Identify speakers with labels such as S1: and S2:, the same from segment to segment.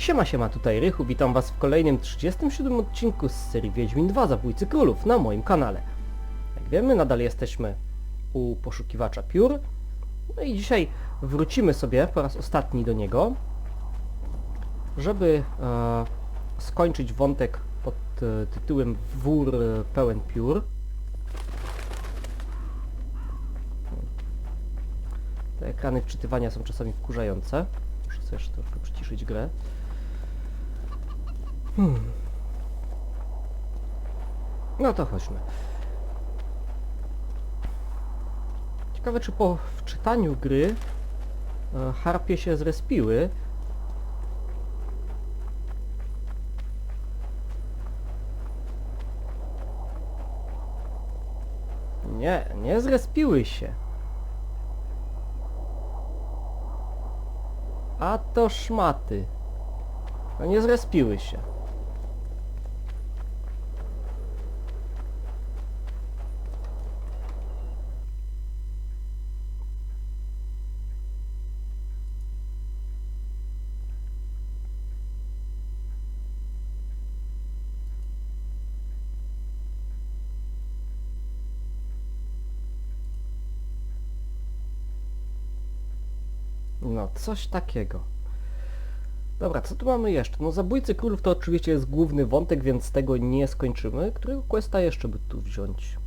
S1: Siema, siema, tutaj Rychu, witam was w kolejnym 37 odcinku z serii Wiedźmin 2 Zabójcy Królów na moim kanale. Jak wiemy, nadal jesteśmy u poszukiwacza piór. No i dzisiaj wrócimy sobie po raz ostatni do niego, żeby e, skończyć wątek pod e, tytułem Wór pełen piór. Te ekrany wczytywania są czasami wkurzające. Muszę sobie jeszcze troszkę przyciszyć grę. Hmm. No to chodźmy. Ciekawe, czy po wczytaniu gry e, harpie się zrespiły. Nie, nie zrespiły się. A to szmaty. No nie zrespiły się. No, coś takiego. Dobra, co tu mamy jeszcze? No Zabójcy Królów to oczywiście jest główny wątek, więc tego nie skończymy. Którego questa jeszcze by tu wziąć?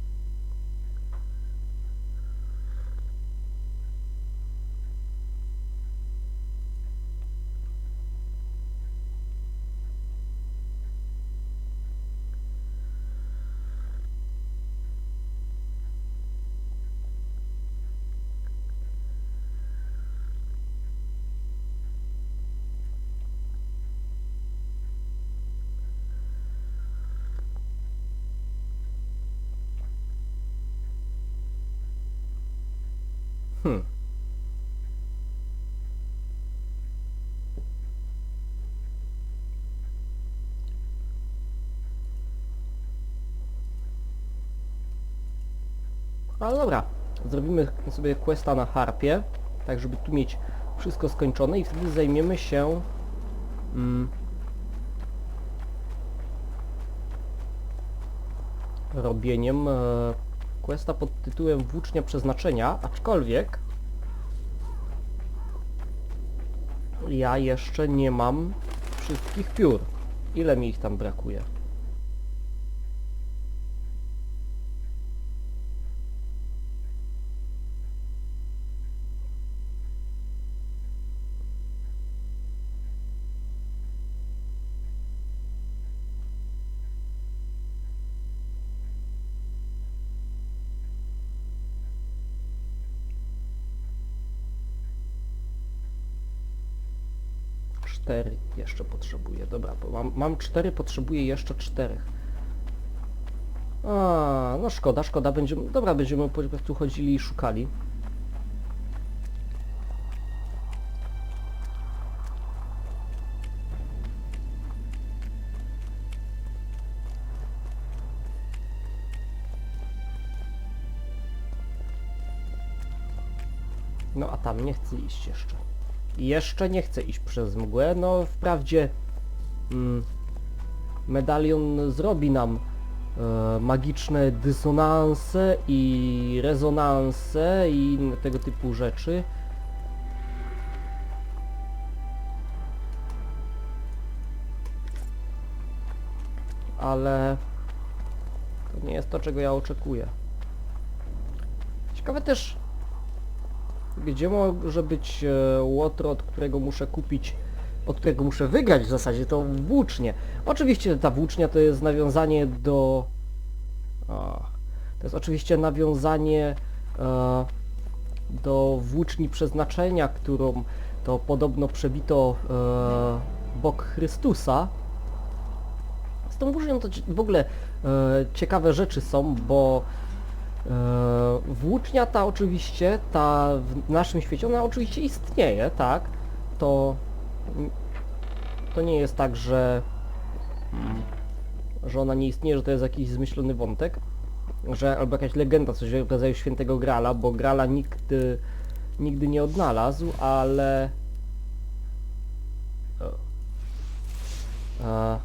S1: Sobie questa na harpie, tak żeby tu mieć wszystko skończone i wtedy zajmiemy się mm, robieniem e, questa pod tytułem Włócznia Przeznaczenia, aczkolwiek ja jeszcze nie mam wszystkich piór. Ile mi ich tam brakuje? Jeszcze potrzebuję. Dobra, bo mam, mam cztery, potrzebuję jeszcze czterech. A, no szkoda, szkoda. Będziemy, dobra, będziemy po prostu chodzili i szukali. No a tam nie chcę iść jeszcze. Jeszcze nie chcę iść przez mgłę, no wprawdzie mm, medalion zrobi nam e, magiczne dysonanse i rezonanse i tego typu rzeczy. Ale to nie jest to, czego ja oczekuję. Ciekawe też, gdzie może być e, łotro, od którego muszę kupić, od którego muszę wygrać w zasadzie tą włócznię. Oczywiście ta włócznia to jest nawiązanie do... O, to jest oczywiście nawiązanie e, do włóczni przeznaczenia, którą to podobno przebito e, bok Chrystusa. Z tą włócznią to w ogóle e, ciekawe rzeczy są, bo Włócznia ta oczywiście, ta w naszym świecie, ona oczywiście istnieje, tak? To, to nie jest tak, że, że ona nie istnieje, że to jest jakiś zmyślony wątek, że albo jakaś legenda, coś w rodzaju świętego Grala, bo Grala nikt y, nigdy nie odnalazł, ale... O. E,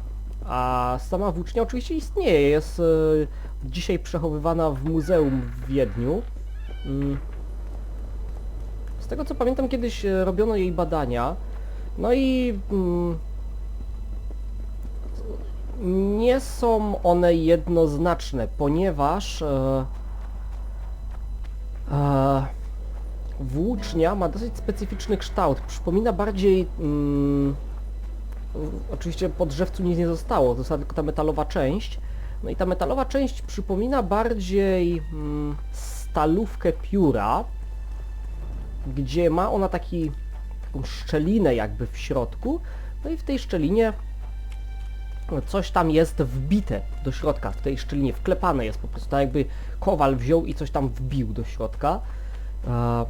S1: A sama włócznia oczywiście istnieje, jest e, dzisiaj przechowywana w muzeum w Wiedniu. Mm. Z tego co pamiętam kiedyś e, robiono jej badania, no i mm, nie są one jednoznaczne, ponieważ e, e, włócznia ma dosyć specyficzny kształt. Przypomina bardziej... Mm, oczywiście po drzewcu nic nie zostało, została tylko ta metalowa część. No i ta metalowa część przypomina bardziej mm, stalówkę pióra, gdzie ma ona taki, taką szczelinę jakby w środku. No i w tej szczelinie coś tam jest wbite do środka, w tej szczelinie wklepane jest po prostu, tak jakby kowal wziął i coś tam wbił do środka. E,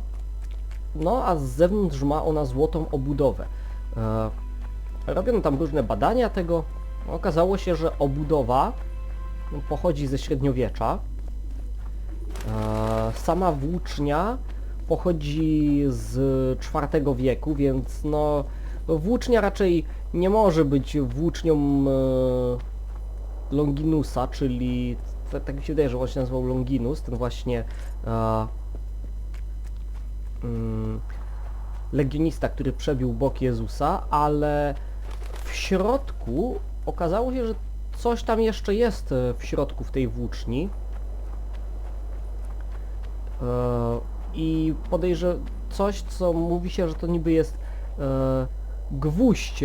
S1: No a z zewnątrz ma ona złotą obudowę. E, Robiono tam różne badania tego. Okazało się, że obudowa pochodzi ze średniowiecza. E, Sama włócznia pochodzi z IV wieku, więc no włócznia raczej nie może być włócznią e, Longinusa, czyli tak mi się wydaje, że on się nazywał Longinus, ten właśnie e, mm, legionista, który przebił bok Jezusa, ale w środku okazało się, że coś tam jeszcze jest e, w środku w tej włóczni. E, I podejrzewam coś, co mówi się, że to niby jest e, gwóźdź,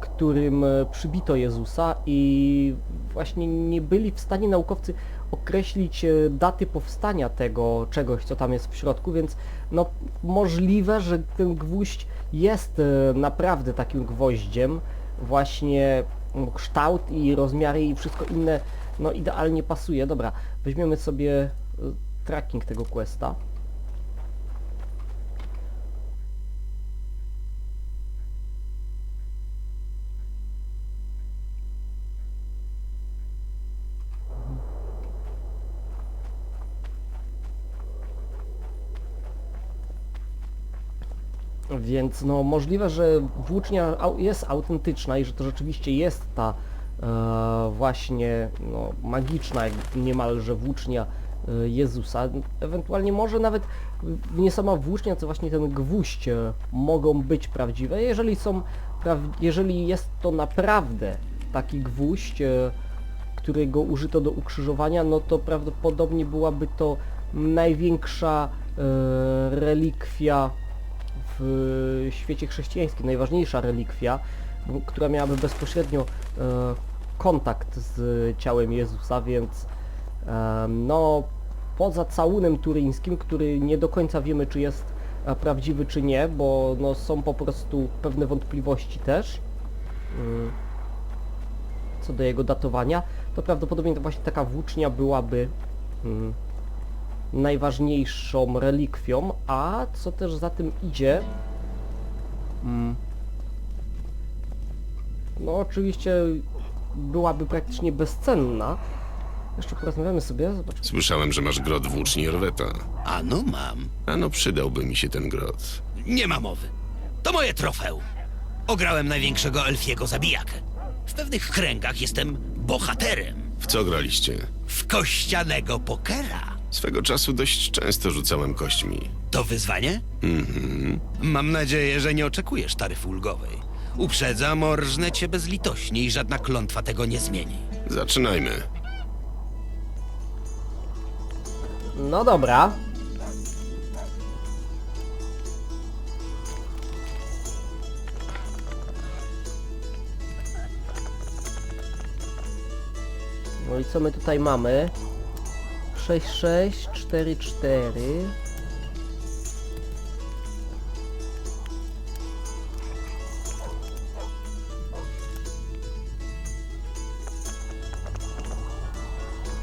S1: którym przybito Jezusa i właśnie nie byli w stanie naukowcy określić daty powstania tego czegoś, co tam jest w środku, więc no możliwe, że ten gwóźdź jest naprawdę takim gwoździem, właśnie kształt i rozmiary i wszystko inne no idealnie pasuje. Dobra, weźmiemy sobie e, tracking tego questa. Więc no możliwe, że włócznia jest autentyczna i że to rzeczywiście jest ta e, właśnie no, magiczna niemalże włócznia e, Jezusa. Ewentualnie może nawet nie sama włócznia, co właśnie ten gwóźdź e, mogą być prawdziwe. Jeżeli są, jeżeli jest to naprawdę taki gwóźdź, e, którego użyto do ukrzyżowania, no to prawdopodobnie byłaby to największa e, relikwia w świecie chrześcijańskim, najważniejsza relikwia, która miałaby bezpośrednio e, kontakt z ciałem Jezusa, więc e, no poza całunem turyńskim, który nie do końca wiemy czy jest e, prawdziwy czy nie, bo no, są po prostu pewne wątpliwości też mm, co do jego datowania, to prawdopodobnie to właśnie taka włócznia byłaby mm, najważniejszą relikwią, a co też za tym idzie, mm, no oczywiście byłaby praktycznie bezcenna. Jeszcze porozmawiamy sobie, zobaczmy.
S2: Słyszałem, że masz grot włóczni Jorweta.
S3: Ano mam.
S2: Ano przydałby mi się ten grot.
S3: Nie ma mowy. To moje trofeum. Ograłem największego elfiego zabijakę. W pewnych kręgach jestem bohaterem.
S2: W co graliście?
S3: W kościanego pokera.
S2: Swego czasu dość często rzucałem kośćmi.
S3: To wyzwanie?
S2: Mhm.
S3: Mam nadzieję, że nie oczekujesz taryfy ulgowej. Uprzedzam, orżnę cię bezlitośnie i żadna klątwa tego nie zmieni.
S2: Zaczynajmy.
S1: No dobra. No i co my tutaj mamy? 6, 6, 4, 4.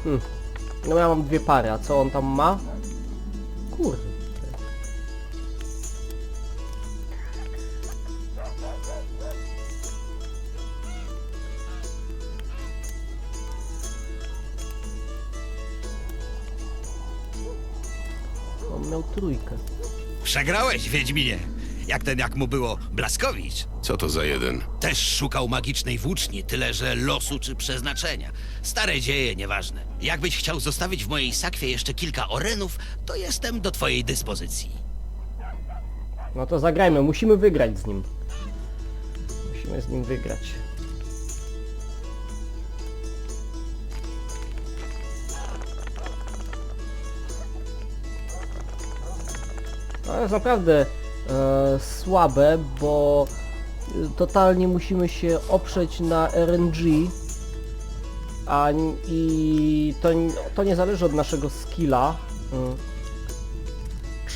S1: Hmm. No ja mam dwie pary, a co on tam ma? Kurde. On miał trójkę.
S3: Przegrałeś, Wiedźminie. jak ten jak mu było Blaskowicz.
S2: Co to za jeden?
S3: Też szukał magicznej włóczni, tyle że losu czy przeznaczenia. Stare dzieje, nieważne. Jakbyś chciał zostawić w mojej sakwie jeszcze kilka orenów, to jestem do twojej dyspozycji.
S1: No to zagrajmy, musimy wygrać z nim. Musimy z nim wygrać. To jest naprawdę e, słabe, bo e, totalnie musimy się oprzeć na RNG, a i to, to nie zależy od naszego skilla, mm,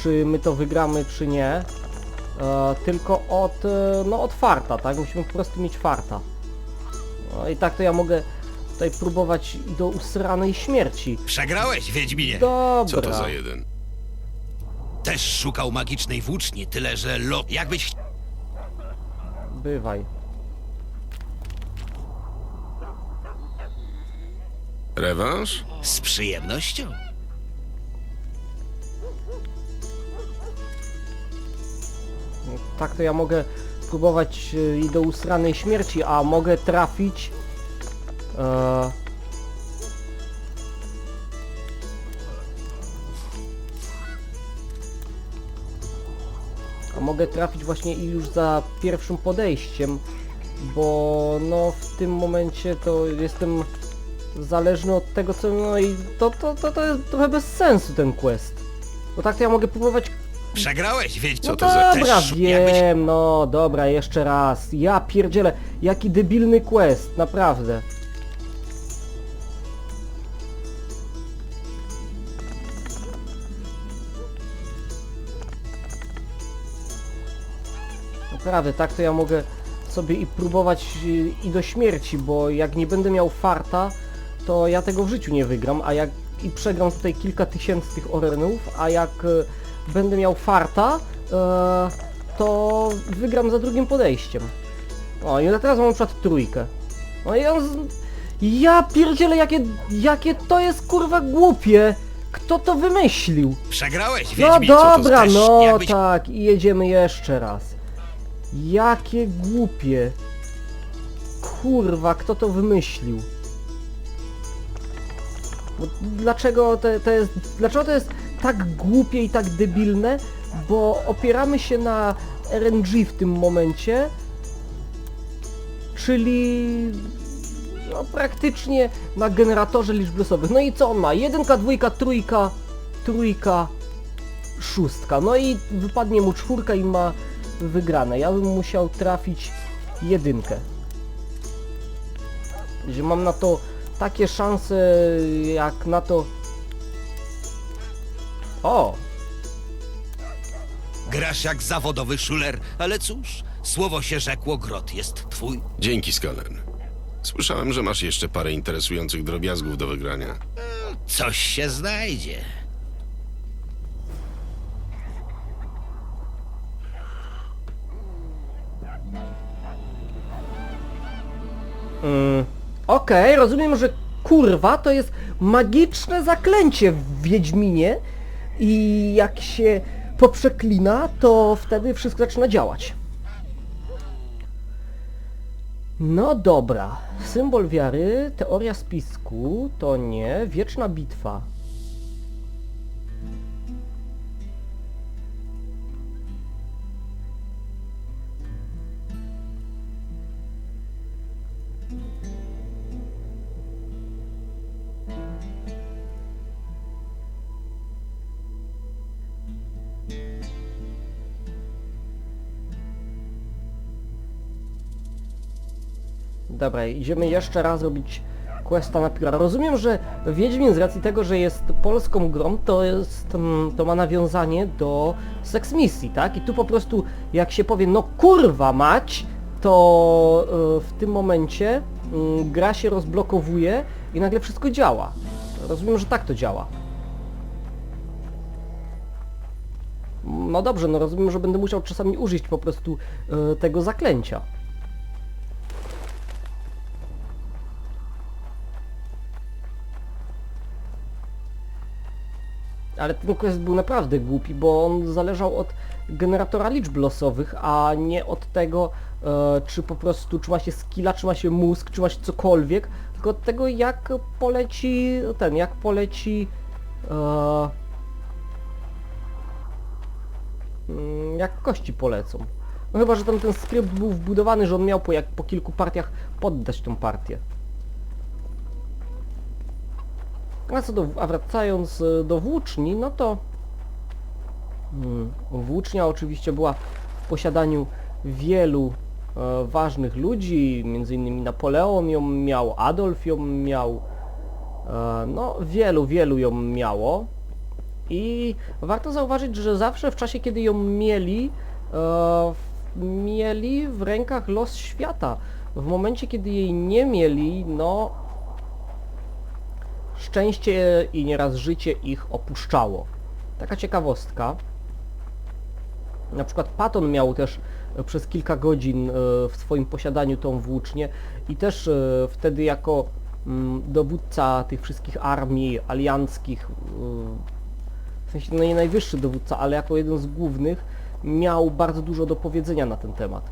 S1: czy my to wygramy, czy nie, e, tylko od, e, no, od farta, tak? Musimy po prostu mieć farta. No i tak to ja mogę tutaj próbować do usranej śmierci.
S3: Przegrałeś, Wiedźminie.
S1: Dobra.
S2: Co to za jeden?
S3: Też szukał magicznej włóczni, tyle że lo... Jakbyś...
S1: Bywaj.
S2: Rewanż?
S3: Z przyjemnością.
S1: Tak to ja mogę próbować e, i do usranej śmierci, a mogę trafić... E, mogę trafić właśnie i już za pierwszym podejściem, bo no w tym momencie to jestem zależny od tego co... no i to, to, to, to jest trochę bez sensu ten quest. Bo tak to ja mogę próbować
S3: Przegrałeś, Wiedź...
S1: no
S2: Co to za-
S1: dobra,
S3: Też
S1: wiem, no dobra, jeszcze raz. Ja pierdzielę, jaki debilny quest, naprawdę. Naprawdę, tak to ja mogę sobie i próbować i do śmierci, bo jak nie będę miał farta, to ja tego w życiu nie wygram, a jak i przegram tutaj kilka tysięcy tych orenów, a jak e, będę miał farta, e, to wygram za drugim podejściem. O, i teraz mam na przykład trójkę. No i on z... Ja pierdzielę, jakie, jakie to jest kurwa głupie! Kto to wymyślił?
S3: Przegrałeś,
S1: No
S3: Wiedźmi. co to
S1: dobra, no tak, i jedziemy jeszcze raz. Jakie głupie. Kurwa, kto to wymyślił? Dlaczego to, to jest, dlaczego to jest tak głupie i tak debilne? Bo opieramy się na RNG w tym momencie, czyli no, praktycznie na generatorze liczb losowych. No i co on ma? Jedynka, dwójka, trójka, trójka, szóstka. No i wypadnie mu czwórka i ma wygrane. Ja bym musiał trafić jedynkę. Że mam na to takie szanse jak na to... O!
S3: Grasz jak zawodowy szuler, ale cóż, słowo się rzekło, grot jest twój.
S2: Dzięki, Skalen. Słyszałem, że masz jeszcze parę interesujących drobiazgów do wygrania.
S3: Coś się znajdzie.
S1: Mm, Okej, rozumiem, że kurwa to jest magiczne zaklęcie w Wiedźminie i jak się poprzeklina, to wtedy wszystko zaczyna działać. No dobra, symbol wiary, teoria spisku, to nie, wieczna bitwa. Dobra, idziemy jeszcze raz robić questa na pióra. Rozumiem, że Wiedźmin z racji tego, że jest polską grą, to jest, mm, to ma nawiązanie do Sex Misji, tak? I tu po prostu jak się powie, no kurwa mać, to y, w tym momencie y, gra się rozblokowuje i nagle wszystko działa. Rozumiem, że tak to działa. No dobrze, no rozumiem, że będę musiał czasami użyć po prostu y, tego zaklęcia. Ale ten quest był naprawdę głupi, bo on zależał od generatora liczb losowych, a nie od tego, e, czy po prostu czy ma się skilla, czy ma się mózg, czy ma się cokolwiek, tylko od tego jak poleci ten, jak poleci e, mm, jak kości polecą. No chyba, że tam ten skrypt był wbudowany, że on miał po, jak, po kilku partiach poddać tą partię. A co do, a wracając e, do włóczni, no to mm, włócznia oczywiście była w posiadaniu wielu e, ważnych ludzi, między innymi Napoleon ją miał, Adolf ją miał, e, no wielu, wielu ją miało. I warto zauważyć, że zawsze w czasie, kiedy ją mieli, mieli w rękach los świata. W momencie, kiedy jej nie mieli, no szczęście i nieraz życie ich opuszczało. Taka ciekawostka. Na przykład Patton miał też e, przez kilka godzin e, w swoim posiadaniu tą włócznię i też e, wtedy jako mm, dowódca tych wszystkich armii alianckich, w sensie no nie najwyższy dowódca, ale jako jeden z głównych, miał bardzo dużo do powiedzenia na ten temat.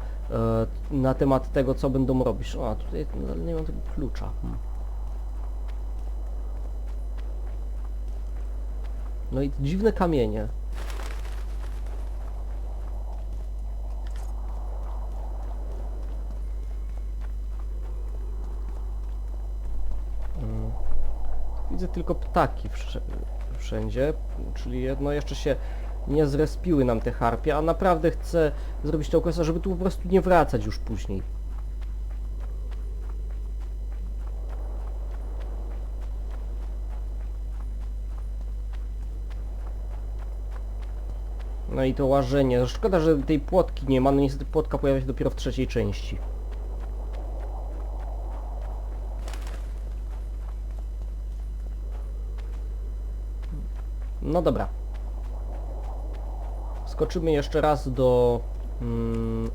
S1: Na temat tego, co będą robić. A tutaj no, nie mam tego klucza. Hmm. No i dziwne kamienie. Mm. Widzę tylko ptaki wszędzie, czyli no jeszcze się nie zrespiły nam te harpie, a naprawdę chcę zrobić tą questa, żeby tu po prostu nie wracać już później. No i to łażenie. Szkoda, że tej płotki nie ma, no niestety płotka pojawia się dopiero w trzeciej części. No dobra. Skoczymy jeszcze raz do mm.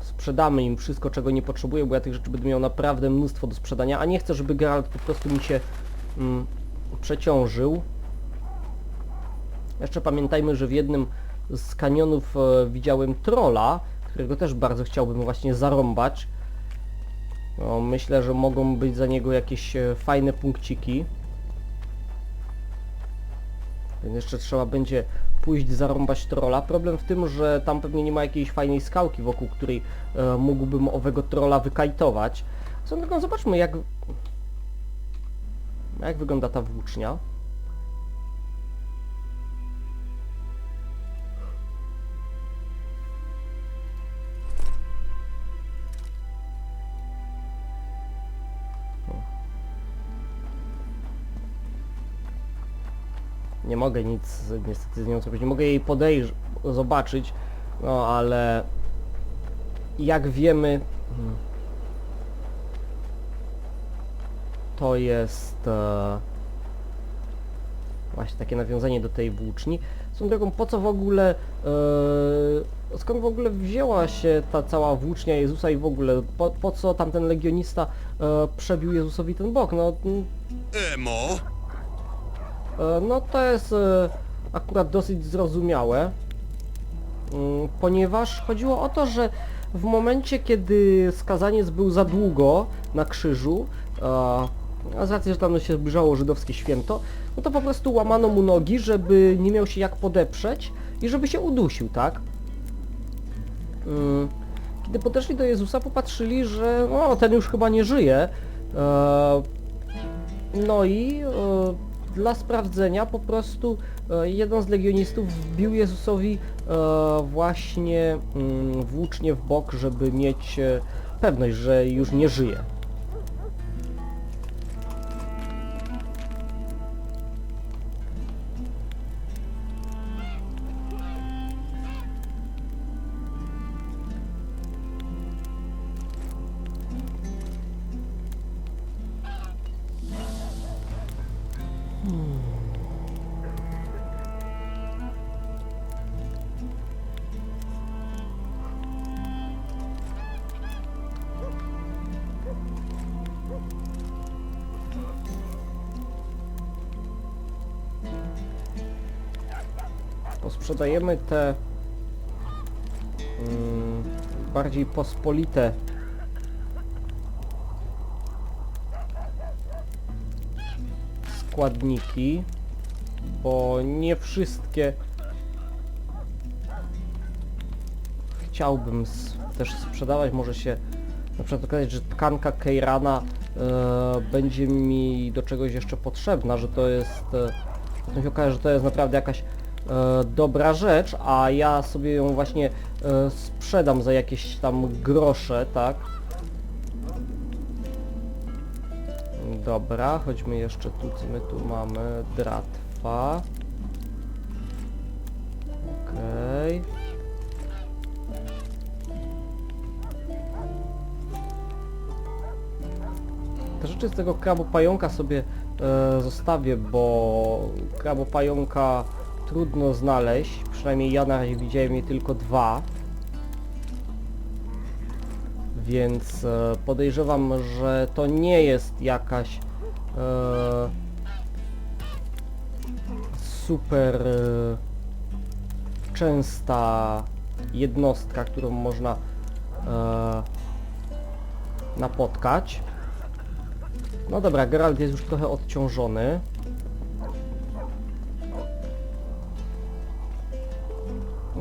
S1: Sprzedamy im wszystko, czego nie potrzebuję, bo ja tych rzeczy będę miał naprawdę mnóstwo do sprzedania, a nie chcę, żeby Geralt po prostu mi się mm, przeciążył. Jeszcze pamiętajmy, że w jednym z kanionów e, widziałem trolla, którego też bardzo chciałbym właśnie zarąbać. No, myślę, że mogą być za niego jakieś e, fajne punkciki. Więc jeszcze trzeba będzie pójść zarąbać trolla. Problem w tym, że tam pewnie nie ma jakiejś fajnej skałki, wokół której e, mógłbym owego trolla wykajtować. Zobaczmy jak... Jak wygląda ta włócznia. Nie mogę nic niestety z nią zrobić. Nie mogę jej podejść, zobaczyć, no ale jak wiemy hmm, to jest e, właśnie takie nawiązanie do tej włóczni. Swoją drogą, po co w ogóle e, skąd w ogóle wzięła się ta cała włócznia Jezusa i w ogóle po, po co tamten legionista e, przebił Jezusowi ten bok? No mm,
S3: Emo?
S1: E, No to jest e, akurat dosyć zrozumiałe, mm, ponieważ chodziło o to, że w momencie, kiedy skazaniec był za długo na krzyżu, e, a z racji, że tam się zbliżało żydowskie święto, no to po prostu łamano mu nogi, żeby nie miał się jak podeprzeć i żeby się udusił, tak? Mm, Kiedy podeszli do Jezusa, popatrzyli, że no, ten już chyba nie żyje. No i dla sprawdzenia po prostu e, jeden z legionistów wbił Jezusowi e, właśnie mm, włócznie w bok, żeby mieć e, pewność, że już nie żyje. Posprzedajemy te mm, bardziej pospolite składniki, bo nie wszystkie chciałbym też sprzedawać. Może się na przykład okazać, że tkanka Keirana e, będzie mi do czegoś jeszcze potrzebna, że to jest... E, się okaże, że to jest naprawdę jakaś dobra rzecz, a ja sobie ją właśnie e, sprzedam za jakieś tam grosze, tak? Dobra, chodźmy jeszcze tu, co my tu mamy. Dratwa. Okej. Te rzeczy z tego krabopająka sobie e, zostawię, bo krabopająka trudno znaleźć. Przynajmniej ja na razie widziałem je tylko dwa. Więc e, podejrzewam, że to nie jest jakaś e, super e, częsta jednostka, którą można e, napotkać. No dobra, Geralt jest już trochę odciążony.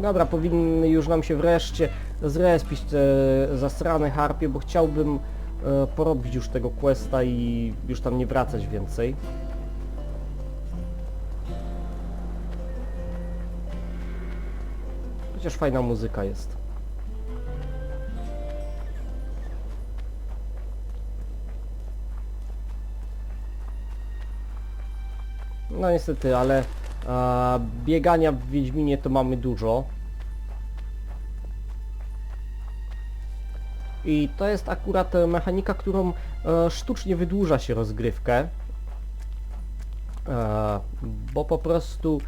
S1: Dobra, powinny już nam się wreszcie zrespić te zasrane harpie, bo chciałbym e, porobić już tego questa i już tam nie wracać więcej. Chociaż fajna muzyka jest. No niestety, ale e, biegania w Wiedźminie to mamy dużo. I to jest akurat e, mechanika, którą e, sztucznie wydłuża się rozgrywkę. E, bo po prostu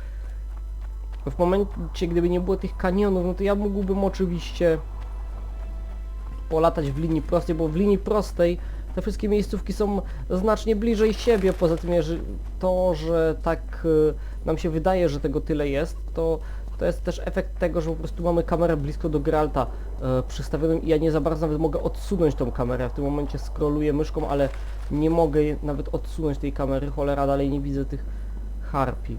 S1: w momencie, gdyby nie było tych kanionów, no to ja mógłbym oczywiście polatać w linii prostej, bo w linii prostej te wszystkie miejscówki są znacznie bliżej siebie, poza tym jeżeli to, że tak y, nam się wydaje, że tego tyle jest, to to jest też efekt tego, że po prostu mamy kamerę blisko do Geralta e, przystawioną i ja nie za bardzo nawet mogę odsunąć tą kamerę. W tym momencie scrolluję myszką, ale nie mogę nawet odsunąć tej kamery. Cholera, dalej nie widzę tych harpi.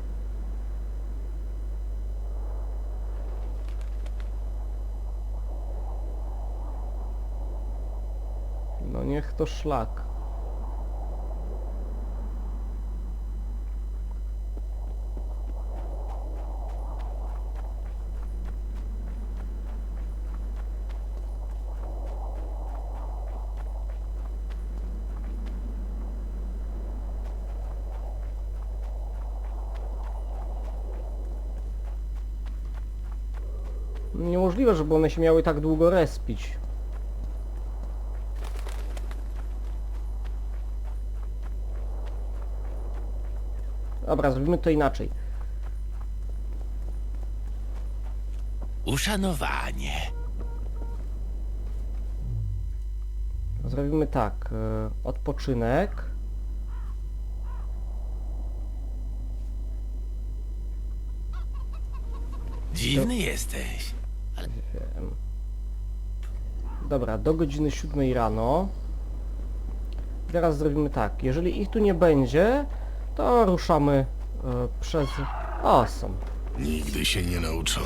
S1: No niech to szlak. Niemożliwe, żeby one się miały tak długo respić. Dobra, zrobimy to inaczej.
S3: Uszanowanie.
S1: Zrobimy tak. e, Odpoczynek.
S3: Dziwny jesteś.
S1: Dobra, do godziny 7 rano. Teraz zrobimy tak. Jeżeli ich tu nie będzie, to ruszamy e, przez... O, są.
S2: Nigdy się nie nauczą.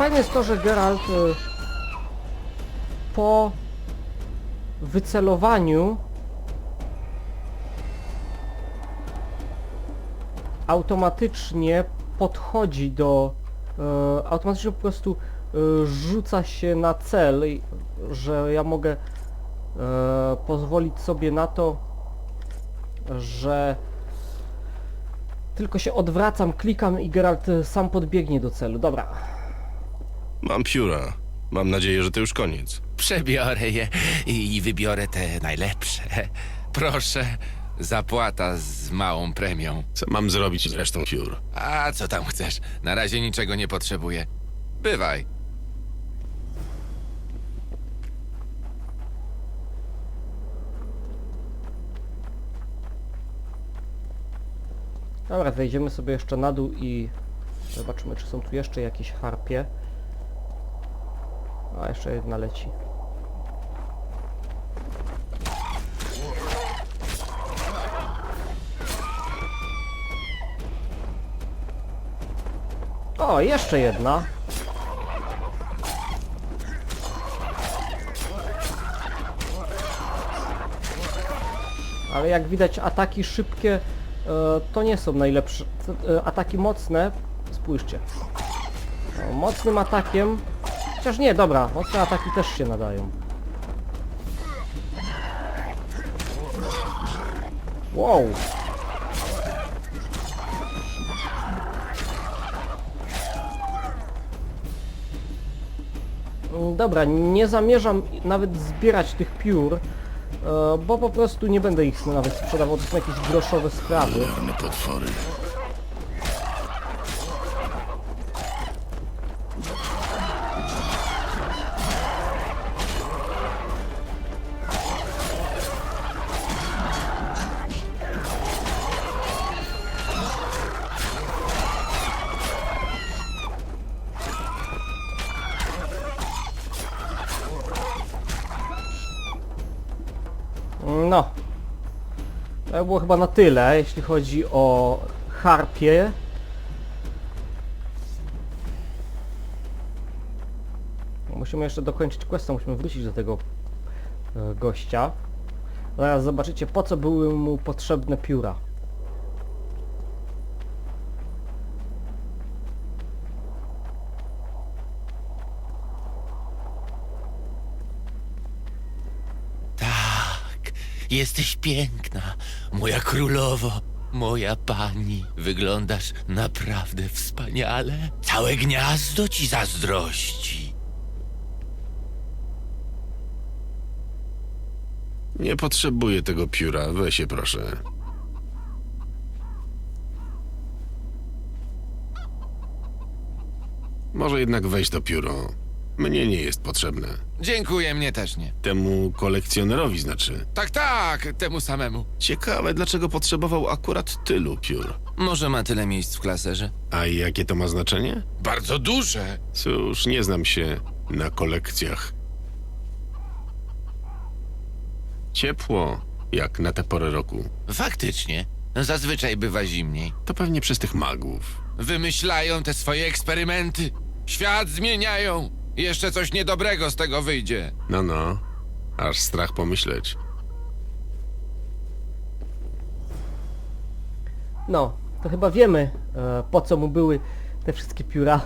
S1: Fajne jest to, że Geralt y, po wycelowaniu automatycznie podchodzi do e, automatycznie po prostu e, rzuca się na cel, że ja mogę e, pozwolić sobie na to, że tylko się odwracam, klikam i Geralt e, sam podbiegnie do celu. Dobra.
S2: Mam pióra. Mam nadzieję, że to już koniec.
S3: Przebiorę je i i wybiorę te najlepsze. Proszę,
S4: Zapłata z małą premią.
S2: Co mam zrobić z resztą piór?
S4: A co tam chcesz? Na razie niczego nie potrzebuję. Bywaj.
S1: Dobra, wejdziemy sobie jeszcze na dół i zobaczymy, czy są tu jeszcze jakieś harpie. A, jeszcze jedna leci. O, jeszcze jedna. Ale jak widać ataki szybkie e, to nie są najlepsze. E, Ataki mocne, spójrzcie. O, mocnym atakiem, chociaż nie, dobra, mocne ataki też się nadają. Wow! Mm, Dobra, nie zamierzam nawet zbierać tych piór, e, bo po prostu nie będę ich nawet sprzedawał, to są jakieś groszowe sprawy. Chyba na tyle, jeśli chodzi o harpie. Musimy jeszcze dokończyć questa, musimy wrócić do tego e, gościa. Zaraz zobaczycie, po co były mu potrzebne pióra.
S4: Tak, jesteś piękna, moja królowo, moja pani. Wyglądasz naprawdę wspaniale. Całe gniazdo ci zazdrości.
S2: Nie potrzebuję tego pióra, weź się proszę. Może jednak weź to pióro. Mnie nie jest potrzebne.
S4: Dziękuję, mnie też nie.
S2: Temu kolekcjonerowi znaczy.
S4: Tak, tak, temu samemu.
S2: Ciekawe, dlaczego potrzebował akurat tylu piór.
S4: Może ma tyle miejsc w klaserze?
S2: A jakie to ma znaczenie?
S4: Bardzo duże.
S2: Cóż, nie znam się na kolekcjach. Ciepło, jak na tę porę roku.
S4: Faktycznie, zazwyczaj bywa zimniej.
S2: To pewnie przez tych magów.
S4: Wymyślają te swoje eksperymenty. Świat zmieniają. Jeszcze coś niedobrego z tego wyjdzie.
S2: No, no. Aż strach pomyśleć.
S1: No, to chyba wiemy, e, po co mu były te wszystkie pióra.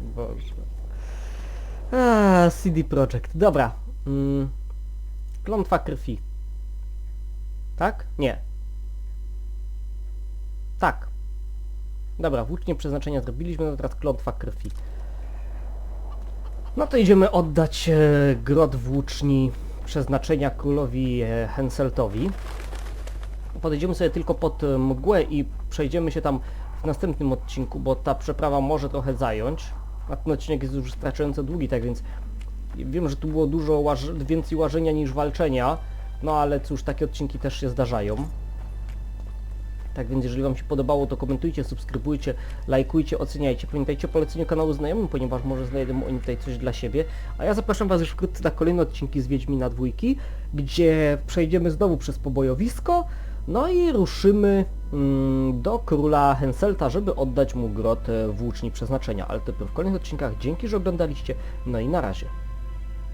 S1: Boże. A, CD Projekt. Dobra. Mm. Klątwa krwi. Tak? Nie. Tak. Dobra, włócznie przeznaczenia zrobiliśmy, no teraz klątwa krwi. No to idziemy oddać e, grot włóczni przeznaczenia królowi e, Henseltowi. Podejdziemy sobie tylko pod e, mgłę i przejdziemy się tam w następnym odcinku, bo ta przeprawa może trochę zająć. A ten odcinek jest już wystarczająco długi, tak więc wiem, że tu było dużo łaż więcej łażenia niż walczenia, no ale cóż, takie odcinki też się zdarzają. Tak więc jeżeli Wam się podobało, to komentujcie, subskrybujcie, lajkujcie, oceniajcie. Pamiętajcie o poleceniu kanału znajomym, ponieważ może znajdą oni tutaj coś dla siebie. A ja zapraszam Was już wkrótce na kolejne odcinki z Wiedźmina dwójki, gdzie przejdziemy znowu przez pobojowisko, no i ruszymy mm, do króla Henselta, żeby oddać mu grot e, włóczni przeznaczenia. Ale to w kolejnych odcinkach. Dzięki, że oglądaliście, no i na razie.